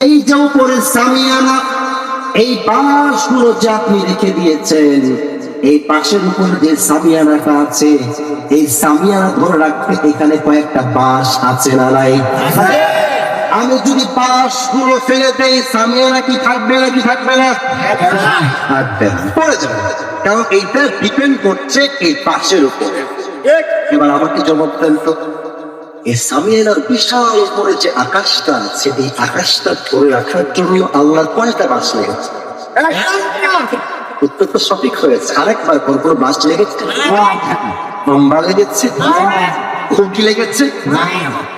এই যে উপরে সামিয়ানা, এই বাঁশগুলো যে আপনি রেখে দিয়েছেন, এই পাশের উপর যে সামিয়ানাটা আছে, এই সামিয়ানা ধরে রাখতে এখানে কয়েকটা বাঁশ আছে না নাই? আমি যদি বাঁশগুলো ফেলে দেই, সামিয়ানা কি থাকবে না কি থাকবে না? থাকবে না। পড়ে যাবে। কারণ এইটা ডিপেন্ড করছে এই পাশের উপরে। এবার আমাকে জবাব দেন তো। এই সামিয়ানার বিশাল উপরে যে আকাশটা আছে এই আকাশটা ধরে রাখার জন্য আল্লাহ কয়টা বাস লেগেছে উত্তর তো সঠিক হয়েছে আরেকবার পর পর বাস লেগেছে লম্বা লেগেছে খুঁটি লেগেছে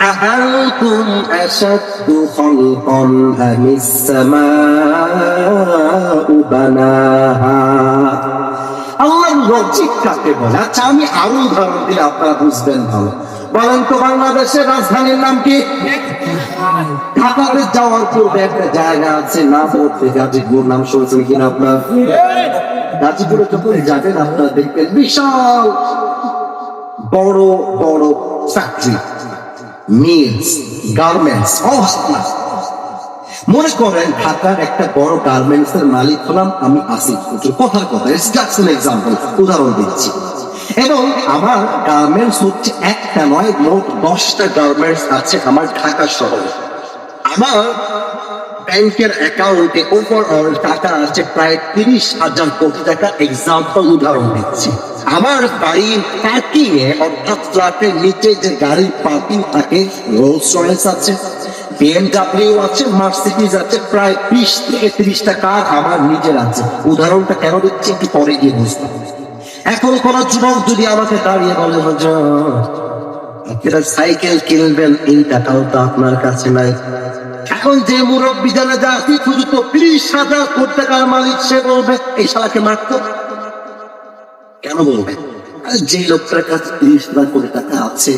أأنتم أشد خلقا أم السماء بناها আল্লাহ লজিক কাকে বলে আচ্ছা আমি আরো উদাহরণ দিলে আপনারা বুঝবেন ভালো বলেন তো বাংলাদেশের রাজধানীর নাম কি? ঢাকাতে যাওয়ার পূর্বে একটা জায়গা আছে, না বলতে গাজীপুর, নাম শুনছেন কিনা আপনার? গাজীপুরে যখন যাবেন, আপনারা দেখবেন বিশাল বড় বড় ফ্যাক্টরি মিলস গার্মেন্টস অবস্থা। মনে করেন, ঢাকার একটা বড় গার্মেন্টস এর মালিক হলাম আমি আসি কথার কথা ইটস জাস্ট এক্সাম্পল উদাহরণ দিচ্ছি। এবং আমার গার্মেন্টস হচ্ছে একটা নয়, মোট দশটা গার্মেন্টস আছে আমার ঢাকা শহরে। আমার ব্যাংকের অ্যাকাউন্টে ওভারঅল টাকা আছে প্রায় তিরিশ হাজার কোটি টাকা। এক্সাম্পল উদাহরণ দিচ্ছি। আমার বাড়ির পার্কিং এ অর্থাৎ ফ্ল্যাটের নিচে যে গাড়ির পার্কিং থাকে রোলস রয়েস আছে বিএমডাব্লিউ আছে মার্সিডিজ আছে, প্রায় বিশ থেকে তিরিশটা কার আমার নিজের আছে। উদাহরণটা কেন দিচ্ছি একটু পরে গিয়ে বুঝতাম এখন কোন যুবক যদি আমাকে দাঁড়িয়ে বলে আপনারা সাইকেল কিনবেন এই টাকাও তো আপনার কাছে নাই। এখন যে মুরব্বী জানা যা শুধু তো ত্রিশ হাজার কোটি টাকার মালিক সে বলবে এই শালাকে মারতো কেন বলবে? যে লোকটার কাছে ত্রিশ হাজার কোটি টাকা আছে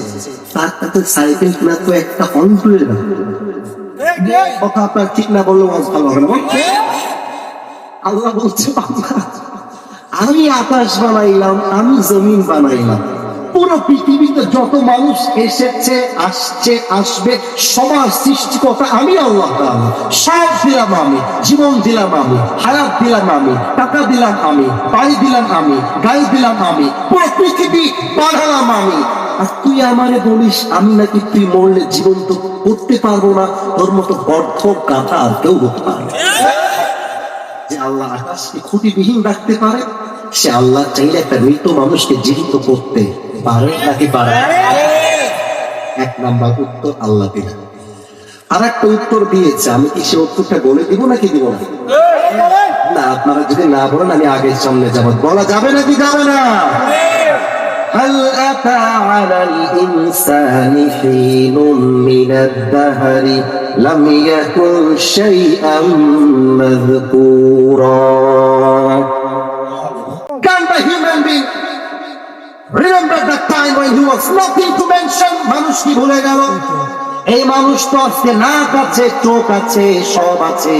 তার কাছে সাইকেল কেনা তো একটা অন্তরের কথা আপনার ঠিক না বললেও ভালো হবে আল্লাহ বলছে বাবা, আমি আকাশ বানাইলাম, আমি জমিন বানাইলাম। পুরো পৃথিবীতে যত মানুষ এসেছে, আসছে, আসবে, সবার সৃষ্টিকর্তা আমি আল্লাহ সব দিলাম আমি, জীবন দিলাম আমি, হায়াত দিলাম আমি, টাকা দিলাম আমি, বাড়ি দিলাম আমি, গাড়ি দিলাম আমি, পুরো পৃথিবী বাড়ালাম আমি। আর তুই আমারে বলিস, আমি নাকি তুই মরলে জীবন তো করতে পারব না, তোর মতো বদ্ধ গাথা আর কেউ হতে পারে যে আল্লাহ আকাশকে খুঁটিবিহীন রাখতে পারে সে আল্লাহ চাইলে একটা মৃত মানুষকে জীবিত করতে পারে নাকি পারে না? এক নাম্বার উত্তর আল্লাহ দিলেন আর একটা উত্তর দিয়েছে আমি কি সে উত্তরটা বলে দিব নাকি দিব না না আপনারা যদি না বলেন আমি আগের সামনে যাব বলা যাবে নাকি যাবে না هل أتى على الإنسان حين من الدهر لم يكن شيئا مذكورا remember the time when he was nothing to mention? মানুষ কি ভুলে গেল? এই মানুষ তো আজকে নাক আছে, চোখ আছে, সব আছে।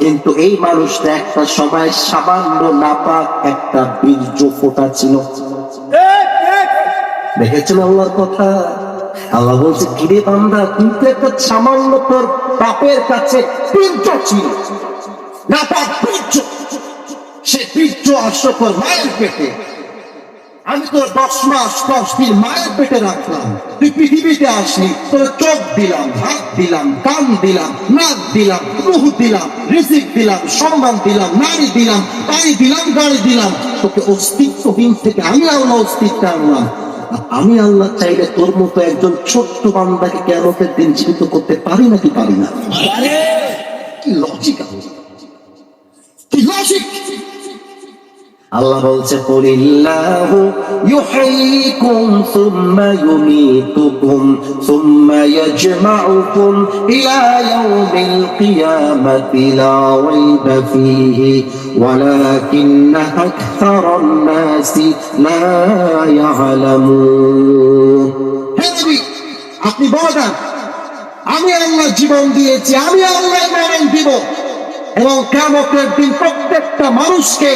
কিন্তু এই মানুষটা একটা সময় সামান্য নাপাক একটা বীর্য ফোটা ছিল। দেখেছেন আল্লাহর কথা? আল্লাহ বলছে, কিরে বান্দা, কিন্তু একটা সামান্য তোর বাপের কাছে বীর্য ছিল। নাপাক বীর্য। সে বীর্য তোর মায়ের পেটে। আমি তোর দশ মাস দশ দিন মায়ের পেটে রাখলাম। তুই পৃথিবীতে আসলি তোর চোখ দিলাম হাত দিলাম কান দিলাম নাক দিলাম রুহ দিলাম রিজিক দিলাম সম্মান দিলাম নারী দিলাম বাড়ি দিলাম গাড়ি দিলাম। তোকে অস্তিত্বহীন থেকে আমি আল্লাহ অস্তিত্ব আনলাম আমি আল্লাহ চাইলে তোর মতো একজন ছোট্ট বান্দাকে কেমতের দিন জীবিত করতে পারি নাকি পারি না? কি লজিক কি লজিক আল্লাহ বলছে, কুলিল্লাহু ইউহয়িকুম সুম্মা ইউমীতুকুম, সুম্মা ইয়াজমাউকুম ইলা ইয়াউমিল কিয়ামাতি, লা রাইবা ফীহি, ওয়ালাকিন্না আকথারান নাসি লা আপনি বলেন আমি আল্লাহ জীবন দিয়েছি, আমি আল্লাহ মরণ দিব। এবং কেমতের দিন প্রত্যেকটা মানুষকে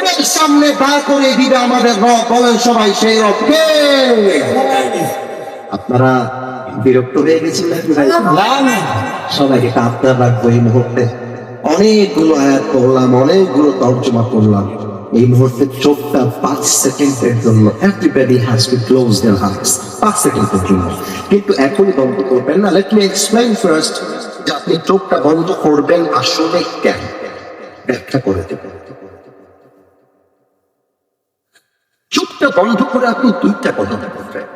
রবের সামনে দাঁড় করে দিবে আমাদের রব। বলেন সবাই সেই রবকে আপনারা বিরক্ত হয়ে গেছেন নাকি সবাইকে একটা রাখব এই মুহূর্তে। অনেকগুলো আয়াত পড়লাম অনেকগুলো তর্জমা করলাম এই মুহূর্তে চোখটা পাঁচ সেকেন্ডের জন্য everybody has to close their hearts পাঁচ সেকেন্ডের জন্য। কিন্তু এখনই বন্ধ করবেন না। লেট মি এক্সপ্লেইন ফার্স্ট যে আপনি চোখটা বন্ধ করবেন আসলে কেন? ব্যাখ্যা করে দেবেন চোখটা বন্ধ করে আপনি দুইটা কথা করবেন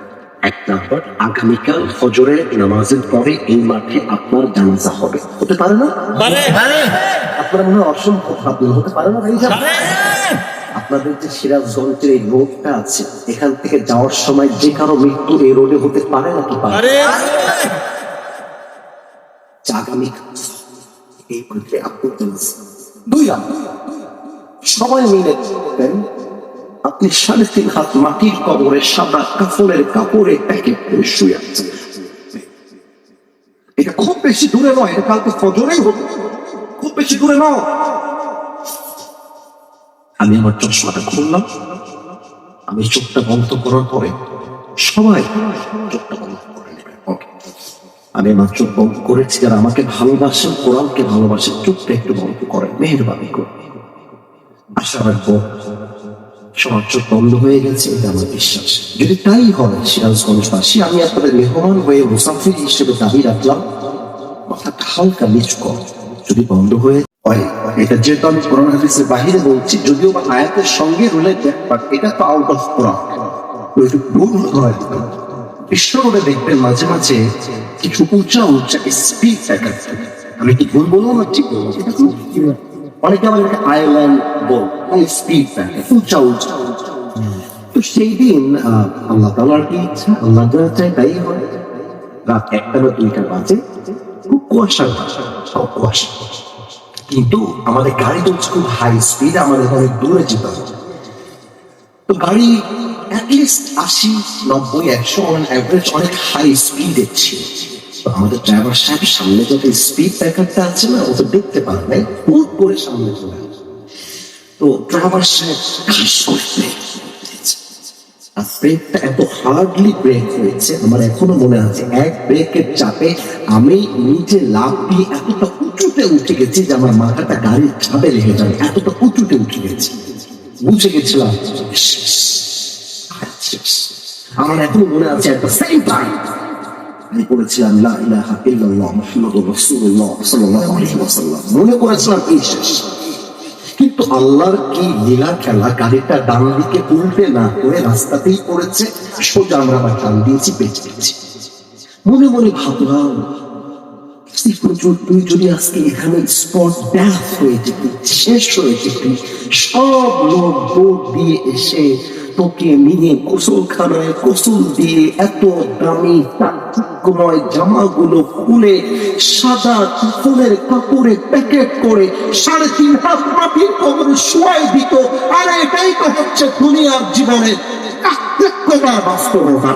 এক নম্বর আগামীকাল ফজরের নামাজের পরে এই মাঠে আপনার জানাজা হবে। হতে পারে না? আপনারা মনে হয় অসম্ভব ভাবলেন হতে পারে না ভাই আপনাদের যে সিরাজগঞ্জের এই রোডটা আছে এখান থেকে যাওয়ার সময় যে কারও মৃত্যু এই রোডে হতে পারে না কি পারে? আগামীকাল এই মাঠে আপনার জানাজা দুই সবাই মিলে আপনি সাড়ে তিন হাত মাটির কবরে সাদা কাপড়ের কাপড়ে প্যাকেট করে শুয়ে আছেন। এটা খুব বেশি দূরে নয়, এটা কালকে ফজরেই হবে খুব বেশি দূরে নয়। আমি আমার চশমাটা খুললাম। আমি চোখটা বন্ধ করার পরে সবাই চোখটা বন্ধ আমি আমার চোখ বন্ধ করেছি আর আমাকে ভালোবাসেন, কোরআনকে ভালোবাসেন, চোখটা একটু বন্ধ করেন। মেহরবানি করে আশা রাখব বন্ধ হয়ে গেছে, এটা আমার বিশ্বাস। যদি তাই হয় আমি আপনাদের মেহমান হয়ে মুসাফির হিসেবে দাবি রাখলাম হালকা নিচু কর, যদি বন্ধ হয়ে হয়, এটা যেহেতু আমি কোরআন হাদিসের বাহিরে বলছি, যদিও আয়াতের সঙ্গে রিলেটেড বাট এটা তো আউট অফ কোরআন একটু ভুল হয়। বিশ্ব রোডে দেখবেন মাঝে মাঝে কিছু উঁচা উঁচা স্পিড আমি কি ভুল বলব না ঠিক বলব অনেকে আমাদের আয়ারল্যান্ড বল স্পিড প্যাকেট উঁচা উঁচা তো সেই দিন আল্লাহ তালার কি ইচ্ছা? আল্লাহ যা চাই তাই হয়। রাত একটা বা দুইটা বাজে। খুব কুয়াশা। সব কুয়াশা। কিন্তু আমাদের গাড়ি চলছে খুব হাই স্পিড আমাদের অনেক দূরে যেতে হবে। তো গাড়ি অ্যাটলিস্ট আশি, নব্বই, একশো অনেক হাই স্পিডে ছিল। আমাদের ড্রাইভার সাহেব সামনে যত স্পিড ব্রেকারটা আছে না ওটা দেখতে পারে নাই হুট করে সামনে চলে আসে তো ড্রাইভার সাহেব। আর ব্রেকটা এত হার্ডলি ব্রেক হয়েছে, আমার এখনও মনে আছে, এক ব্রেকের চাপে আমি নিচে লাভ দিয়ে এতটা উঁচুতে উঠে গেছি যে আমার মাথাটা গাড়ির চাপে লেগে যাবে, এতটা উঁচুতে উঠে গেছি বুঝে গেছিলাম শেষ। শেষ। আমার এখনও মনে আছে একটা টাইম ওয়াসাল্লাম। মনে করেছিলাম শেষ? কিন্তু আল্লাহর কি লীলা খেলা গাড়িটা ডান দিকে উল্টে না করে রাস্তাতেই পড়েছে সোজা আমরা আবার ডান দিয়েছি, বেঁচে গেছি। মনে মনে ভাবলাম তুই যদি আজকে এখানে স্পট ড্যাথ হয়ে যেতি, শেষ হয়ে যেতি, সব লোক দিয়ে এসে তোকে নিয়ে গোসলখানায় গোসল দিয়ে এত দামি জামাগুলো খুলে সাদা ফুলের কাপড়ে প্যাকেট করে সাড়ে তিন হাত মাটির কবরে শোয়াই দিত। আর এটাই তো হচ্ছে দুনিয়ার জীবনে কাকতার বাস্তবতা